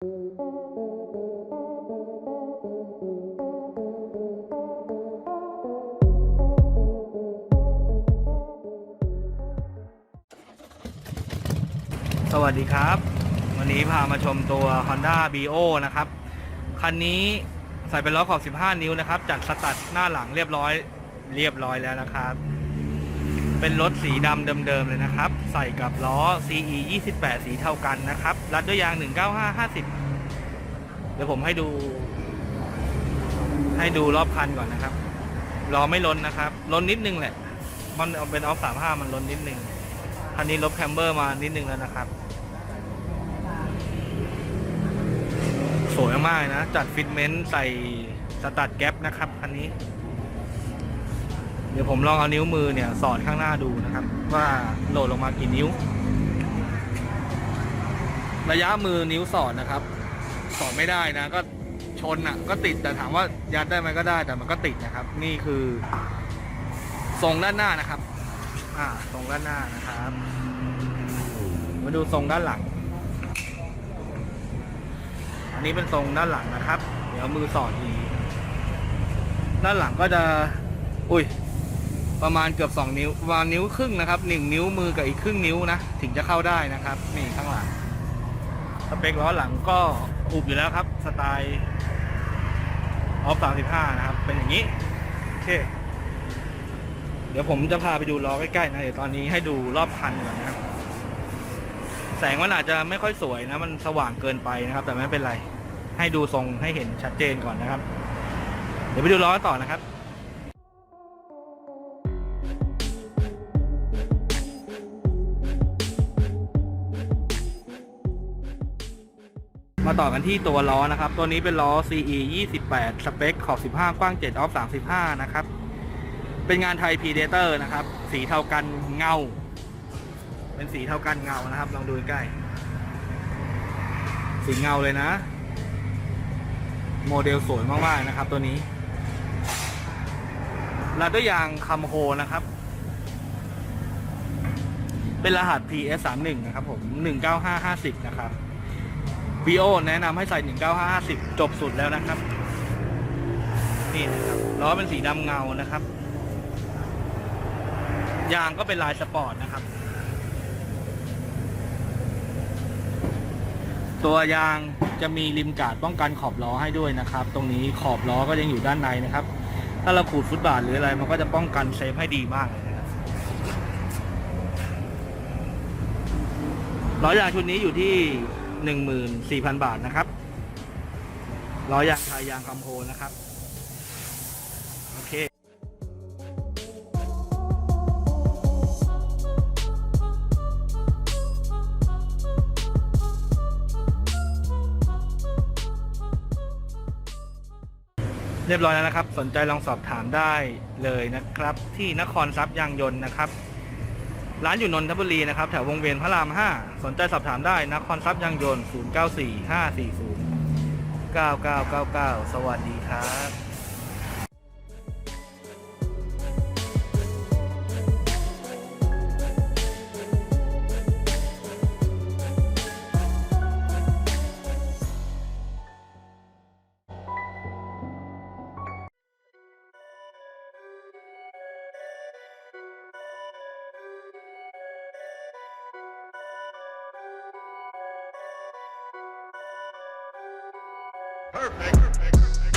สวัสดีครับ วันนี้พามาชมตัว Honda Bio นะครับ คันนี้ใส่เป็นล้อขอบ 15 นิ้วนะครับ จัดสตัดหน้าหลังเรียบร้อย เรียบร้อยแล้วนะครับ เป็นรถสีดำเดิมๆเลยนะครับ ใส่กับล้อ CE 28 สีเท่ากันนะครับ รัดด้วยยาง 195 50 เดี๋ยวผมให้ดู ให้ดูรอบคันก่อนนะครับล้อไม่ล้นนะครับล้นนิดนึงแหละ มันเป็นออฟ35มันล้นนิดนึงคันนี้ลบแคมเบอร์มานิดนึงแล้วนะครับ สวยมากนะ จัดฟิตเมนต์ใส่สตัดแก๊ปนะครับคันนี้ เดี๋ยวผมลองเอานิ้วมือเนี่ยสอดข้างหน้าดูนะครับ ว่าโหลดลงมากี่นิ้ว ระยะมือนิ้วสอดนะครับ สอดไม่ได้นะ ก็ชนอะ ก็ติดแต่ถามว่ายัดได้ไหมก็ได้แต่มันก็ติดนะครับ นี่คือทรงด้านหน้านะครับ อ่าทรงด้านหน้านะครับ มาดูทรงด้านหลัง อันนี้เป็นทรงด้านหลังนะครับ เดี๋ยวมือสอดอีกด้านหลังก็จะ อุ้ย ประมาณเกือบสองนิ้วประมาณนิ้วครึ่งนะครับหนึ่งนิ้วมือกับอีกครึ่งนิ้วนะ ถึงจะเข้าได้นะครับ นี่ข้างหลังสเปคล้อหลังก็อุบอยู่แล้วครับ สไตล์ออฟสามสิบห้านะครับ เป็นอย่างนี้ โอเค เดี๋ยวผมจะพาไปดูล้อใกล้ๆนะเดี๋ยวตอนนี้ให้ดูรอบคันก่อนนะครับ แสงมันอาจจะไม่ค่อยสวยนะ มันสว่างเกินไปนะครับ แต่ไม่เป็นไร ให้ดูทรงให้เห็นชัดเจนก่อนนะครับ เดี๋ยวไปดูล้อต่อนะครับ มาต่อกันที่ตัวล้อนะครับ ตัวนี้เป็นล้อ CE 28 สเปคขอบ 15 กว้าง 7 ออฟ 35 นะครับ เป็นงานไทย Predator นะครับ สีเทากันเงา เป็นสีเทากันเงานะครับ ลองดูใกล้ สีเงาเลยนะ โมเดลสวยมากๆนะครับ ตัวนี้รัดด้วยยางคัมโฮนะครับ เป็นรหัส PS 3 1 นะครับผม 19550นะครับ VO แนะนำให้ใส่ 19550 จบสุดแล้วนะครับ นี่นะครับล้อเป็นสีดำเงานะครับ ยางก็เป็นลายสปอร์ตนะครับ ตัวยางจะมีริมกาดป้องกันขอบล้อให้ด้วยนะครับ ตรงนี้ขอบล้อก็ยังอยู่ด้านในนะครับ ถ้าเราขูดฟุตบาทหรืออะไรมันก็จะป้องกันเซฟให้ดีมากเลยนะครับล้อยางชุดนี้อยู่ที่ หนึ่งหมื่นสี่พันบาทนะครับล้อยางทยยางคำโพนะครับ โอเคเรียบร้อยแล้วนะครับ สนใจลองสอบถามได้เลยนะครับ ที่นครทรัพย์ยางยนต์นะครับ ร้านอยู่นนทบุรีนะครับ แถววงเวียนพระราม 5 สนใจสอบถามได้นครทรัพย์ยางยนต์ 094540 9999 สวัสดีครับ Perfect. Perfect. Perfect.